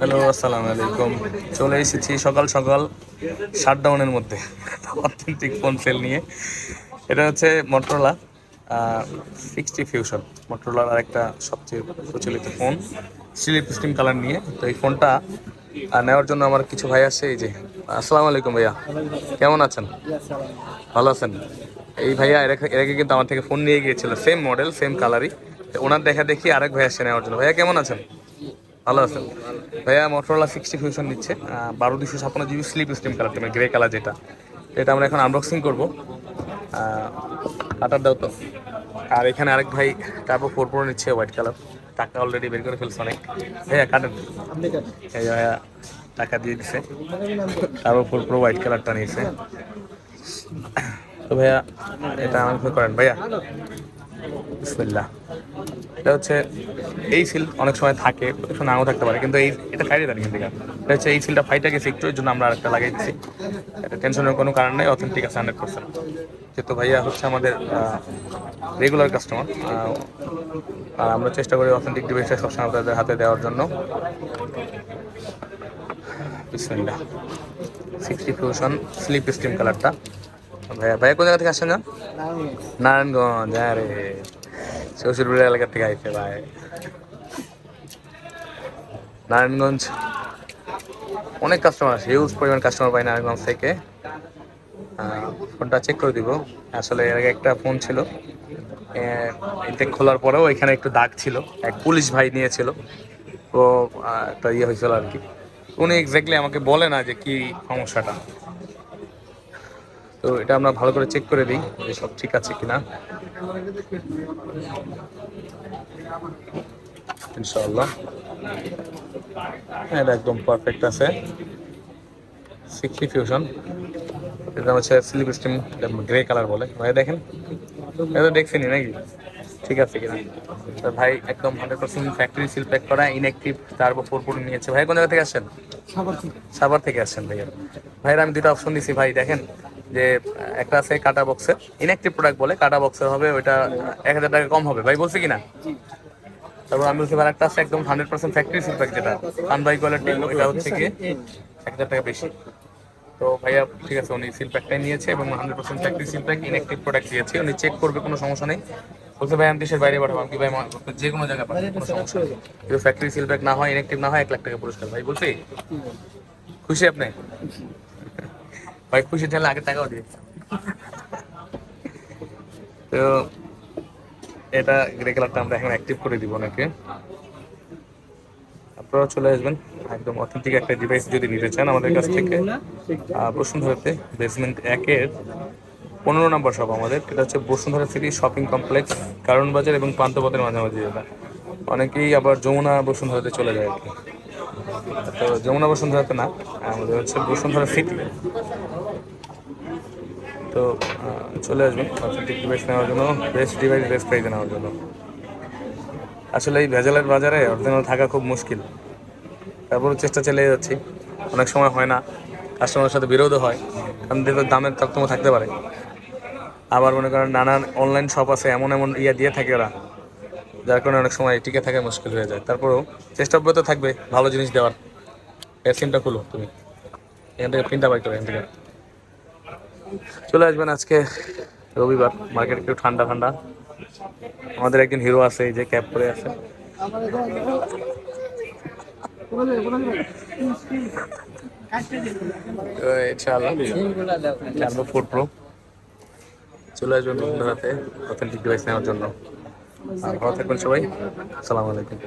Hello, আসসালামু আলাইকুম। চলে এসেছি সকাল সকাল শাটডাউনের মধ্যে। অথেন্টিক ফোন সেল নিয়ে। এটা হচ্ছে মটোরোলা সিক্সটি ফিউশন মটোরোলার আরেকটা সবচেয়ে প্রচলিত ফোন। স্লিপ স্টিম কালার নিয়ে। তো এই ফোনটা নেওয়ার জন্য আমার কিছু ভাই আসছে এই যে। আসসালামু আলাইকুম ভাইয়া। কেমন আছেন? ভালো আছেন? এই ভাইয়া, এর আগে- কিন্তু আমার থেকে ফোন নিয়ে গিয়েছিল। সেম মডেল সেম কালারই ওনার দেখা দেখি আরেক ভাই আসছে নেওয়ার জন্য। ভাইয়া, কেমন আছেন? ভালো আছেন। ভাইয়া মোটরোলা সিক্সটি ফিউশন দিচ্ছে বারো দুশো ছাপ্পান্ন জিবি স্লিপ স্টিম কালার মানে গ্রে কালার যেটা। এটা আমরা এখন আনবক্সিং করব। কাটার দাও তো। আর এখানে আরেক ভাই টার্বো ফোর প্রো নিচ্ছে হোয়াইট কালার টাকা অলরেডি বের করে ফেলছে অনেক। ভাইয়া কাটেন এই ভাইয়া টাকা দিয়ে দিছে। টার্বো ফোর প্রো হোয়াইট কালারটা নিয়েছে। তো ভাইয়া, এটা আমাকে করেন। ভাইয়া, বিসমিল্লাহ। এটা হচ্ছে এই সিল অনেক সময় থাকে অনেক সময় নাও থাকতে পারে কিন্তু এই এটা খাইয়ে দেন কিন্তু এটা হচ্ছে এই সিলটা ফাইটা গেছে একটু এর জন্য আমরা আরেকটা লাগাই দিচ্ছি এটা টেনশনের কোনো কারণ নেই অথেন্টিক আছে হান্ড্রেড পার্সেন্ট যেহেতু ভাইয়া হচ্ছে আমাদের রেগুলার কাস্টমার আর আমরা চেষ্টা করি অথেন্টিক ডিভাইসটা সবসময় আপনাদের হাতে দেওয়ার জন্য। সিক্সটি ফিউশন স্লিপ স্টিম কালারটা ভাইয়া ভাইয়া কোন জায়গা থেকে আসছেন না নারায়ণগঞ্জ হ্যাঁ রে। শ্বশুরবাড়ি এলাকা থেকে আইছে, ভাই। নারায়ণগঞ্জ। অনেক কাস্টমার আছে হিউজ পরিমাণ কাস্টমার পাই নারায়ণগঞ্জ থেকে। ফোনটা চেক করে দিব। আসলে এর আগে একটা ফোন ছিল। ইনটেক খোলার পরেও এখানে একটু দাগ ছিল। এক পুলিশ ভাই নিয়েছিল। তো একটা ইয়ে হয়েছিল আর কি। উনি এক্স্যাক্টলি আমাকে বলে না যে কি সমস্যাটা। তো এটা আমরা ভালো করে চেক করে দিই যে সব ঠিক আছে কিনা। ইনশাআল্লাহ। হ্যাঁ এটা একদম পারফেক্ট আছে। সিক্সটি ফিউশন এটা হচ্ছে স্লিপ স্টিম গ্রে কালার বলে। ভাই দেখেন। এটা দেখছেনি নাকি? ঠিক আছে কিনা। ভাই একদম hundred percent factory seal pack করা ইনঅ্যাক্টিভ তার উপর ফোর নিয়েছে। ভাই কোন জায়গা থেকে আসছেন? সাভার থেকে। আসছেন ভাইয়া। ভাইয়ের আমি দুটো অপশন দিছি ভাই দেখেন। যে, একটা আছে কাটা বক্সের ইনঅ্যাক্টিভ প্রোডাক্ট বলে, কাটা বক্সের হবে, ওইটা এক হাজার টাকা কম হবে। ভাই, বলছি কিনা তারপর আমি বলছি একটা আছে, একদম hundred percent factory seal pack যেটা। সান বাই কোয়ালিটি ওইটা হচ্ছে কি, এক হাজার টাকা বেশি। তো ভাইয়া, ঠিক আছে, উনি সিল প্যাকটাই নিয়েছে এবং hundred percent factory seal pack inactive product দিয়েছে। উনি চেক করবে, কোনো সমস্যা নেই। বলছে, ভাই, আমি দেশের বাইরে পাঠাবো, আমি কি ভাই যে কোনো জায়গায় পাঠাবো, কোনো সমস্যা নেই। কিন্তু ফ্যাক্টরি সিল প্যাক না হয় ইনঅ্যাক্টিভ না হয়, এক লাখ টাকা পুরস্কার। ভাই, বলছি? খুশি আপনি? ভাই খুশি তাহলে আগে টাকাও দিয়ে তো এটা গ্রে কালারটা আমরা এখন অ্যাক্টিভ করে দিব নাকি আপনারা চলে আসবেন, একদম অথেন্টিক একটা ডিভাইস যদি নিতে চান আমাদের কাছ থেকে। বসুন্ধরাতে বেসমেন্ট একের পনেরো নম্বর সব আমাদের। এটা হচ্ছে বসুন্ধরা সিটি শপিং কমপ্লেক্স কারণ বাজার এবং পান্তপথের মাঝামাঝি এটা। অনেকেই আবার যমুনা বসুন্ধরাতে চলে যায় আর কি। তো যমুনা বসুন্ধরাতে না, আমাদের হচ্ছে বসুন্ধরা সিটি তো চলে আসবেন অথেন্টিক ডিভাইস নেওয়ার জন্য, বেস্ট ডিভাইস, বেস্ট প্রাইজে নেওয়ার জন্য। আসলে এই ভেজালের বাজারে অরিজিনাল থাকা খুব মুশকিল। তারপরে চেষ্টা চালিয়ে যাচ্ছি। অনেক সময় হয় না। কাস্টমারের সাথে বিরোধও হয়। কারণ দেখো দামের তারতম্য থাকতে পারে। আবার মনে করেন নানান অনলাইন শপ আছে, এমন এমন ইয়া দিয়ে থাকে ওরা। যার কারণে অনেক সময় টিকে থাকা মুশকিল হয়ে যায়। তারপরেও চেষ্টা অব্যাহত থাকবে ভালো জিনিস দেওয়ার। সিমটা খুলো তুমি। এখান থেকে প্রিন্টটা বাই করো, এখান থেকে। চলে আসবেন আজকে রবিবার। মার্কেট একটু ঠান্ডা ঠান্ডা। আমাদের একজন হিরো আছে, এই যে ক্যাব পরে আছে। ইনশাআল্লাহ। ফোর চলে আসবেন বন্ধুরাতে অথেন্টিক ডিভাইস নেওয়ার জন্য। আর ভালো থাকবেন সবাই। আসসালামু আলাইকুম।